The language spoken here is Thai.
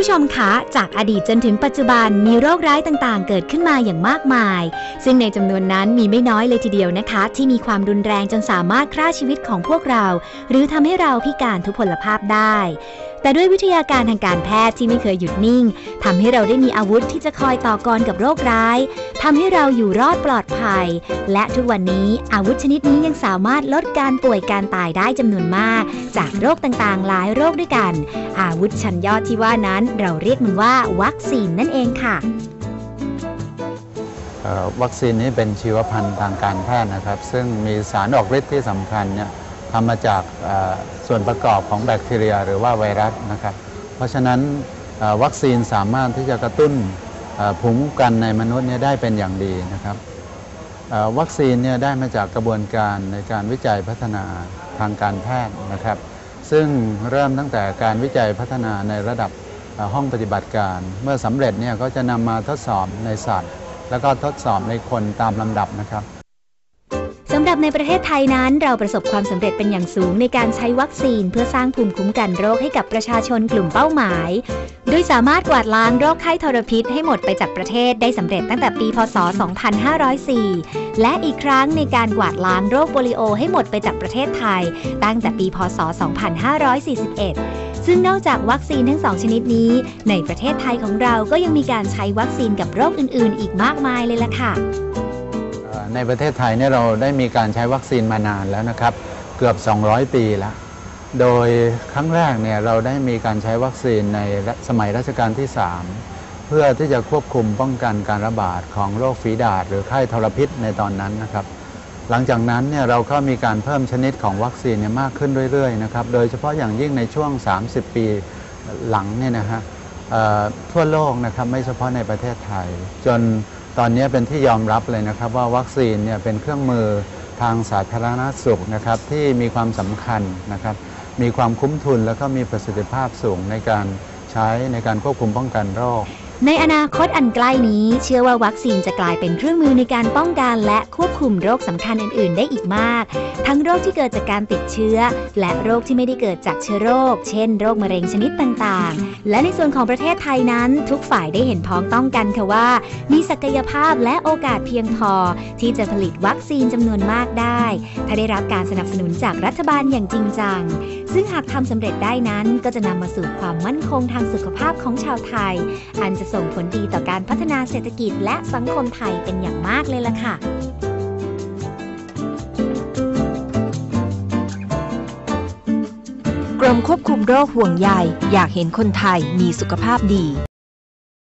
ผู้ชมคะจากอดีตจนถึงปัจจุบันมีโรคร้ายต่างๆ เกิดขึ้นมาอย่างมากมาย ซึ่งในจำนวนนั้นมีไม่น้อยเลยทีเดียวนะคะ ที่มีความรุนแรงจนสามารถฆ่าชีวิตของพวกเรา หรือทำให้เราพิการทุพพลภาพได้แต่ด้วยวิทยาการทางการแพทย์ที่ไม่เคยหยุดนิ่งทำให้เราได้มีอาวุธที่จะคอยต่อกรกับโรคร้ายทำให้เราอยู่รอดปลอดภัย และทุกวันนี้อาวุธชนิดนี้ยังสามารถลดการป่วยการตายได้จำนวนมาก จากโรคต่างๆ หลายโรคด้วยกัน อาวุธชั้นยอดที่ว่านั้นเราเรียกมันว่าวัคซีนนั่นเองค่ะ วัคซีนนี้เป็นชีวพันธุ์ทางการแพทย์นะครับ ซึ่งมีสารออกฤทธิ์ที่สำคัญเนี่ยทำมาจากส่วนประกอบของแบคทีเรีย หรือว่าไวรัสนะครับ เพราะฉะนั้นวัคซีนสามารถที่จะกระตุ้นภูมิคุ้มกันในมนุษย์เนี่ยได้เป็นอย่างดีนะครับวัคซีนเนี่ยได้มาจากกระบวนการในการวิจัยพัฒนาทางการแพทย์นะครับ ซึ่งเริ่มตั้งแต่การวิจัยพัฒนาในระดับ ห้องปฏิบัติการ เมื่อสำเร็จเนี่ยก็จะนำมาทดสอบในสัตว์ แล้วก็ทดสอบในคนตามลำดับนะครับสำหรับในประเทศไทยนั้น เราประสบความสำเร็จเป็นอย่างสูงในการใช้วัคซีน เพื่อสร้างภูมิคุ้มกันโรคให้กับประชาชนกลุ่มเป้าหมาย โดยสามารถกวาดล้างโรคไข้ทรพิษให้หมดไปจากประเทศได้สำเร็จตั้งแต่ปี พศ 2504 และอีกครั้งในการกวาดล้างโรคโปลิโอให้หมดไปจากประเทศไทย ตั้งแต่ปี พศ 2541 ซึ่งนอกจากวัคซีนทั้งสองชนิดนี้ ในประเทศไทยของเราก็ยังมีการใช้วัคซีนกับโรคอื่น ๆ อีกมากมายเลยล่ะค่ะ ในประเทศไทยเนี่ยเราได้มีการใช้วัคซีนมานานแล้วนะครับ เกือบ 200 ปีแล้ว โดยครั้งแรกเนี่ยเราได้มีการใช้วัคซีนในสมัยรัชกาลที่ 3 เพื่อที่จะควบคุมป้องกันการระบาดของโรคฝีดาษหรือไข้ทรพิษในตอนนั้นนะครับ หลังจากนั้นเนี่ยเราก็มีการเพิ่มชนิดของวัคซีนเนี่ยมากขึ้นเรื่อยๆนะครับ โดยเฉพาะอย่างยิ่งในช่วง 30 ปีหลังเนี่ยนะฮะทั่วโลกนะครับไม่เฉพาะในประเทศไทย จนตอนนี้เป็นที่ยอมรับเลยนะครับว่าวัคซีนเนี่ยเป็นเครื่องมือทางสาธารณสุขนะครับที่มีความสำคัญนะครับมีความคุ้มทุนแล้วก็มีประสิทธิภาพสูงในการใช้ในการควบคุมป้องกันโรค ในอนาคตอันใกล้นี้เชื่อว่าวัคซีนจะกลายเป็นเครื่องมือในการป้องกันและควบคุมโรคสำคัญอื่น ๆ ได้อีกมาก ทั้งโรคที่เกิดจากการติดเชื้อ และโรคที่ไม่ได้เกิดจากเชื้อโรค เช่น โรคมะเร็งชนิดต่าง ๆ และในส่วนของประเทศไทยนั้น ทุกฝ่ายได้เห็นพ้องต้องกันค่ะว่า มีศักยภาพและโอกาสเพียงพอ ที่จะผลิตวัคซีนจำนวนมากได้ ถ้าได้รับการสนับสนุนจากรัฐบาลอย่างจริงจัง ซึ่งหากทำสำเร็จได้นั้นก็จะนำมาสู่ความมั่นคงทางสุขภาพของชาวไทย อันจะส่งผลดีต่อการพัฒนาเศรษฐกิจและสังคมไทยเป็นอย่างมากเลยล่ะค่ะกรมควบคุมโรคห่วงใยอยากเห็นคนไทยมีสุขภาพดี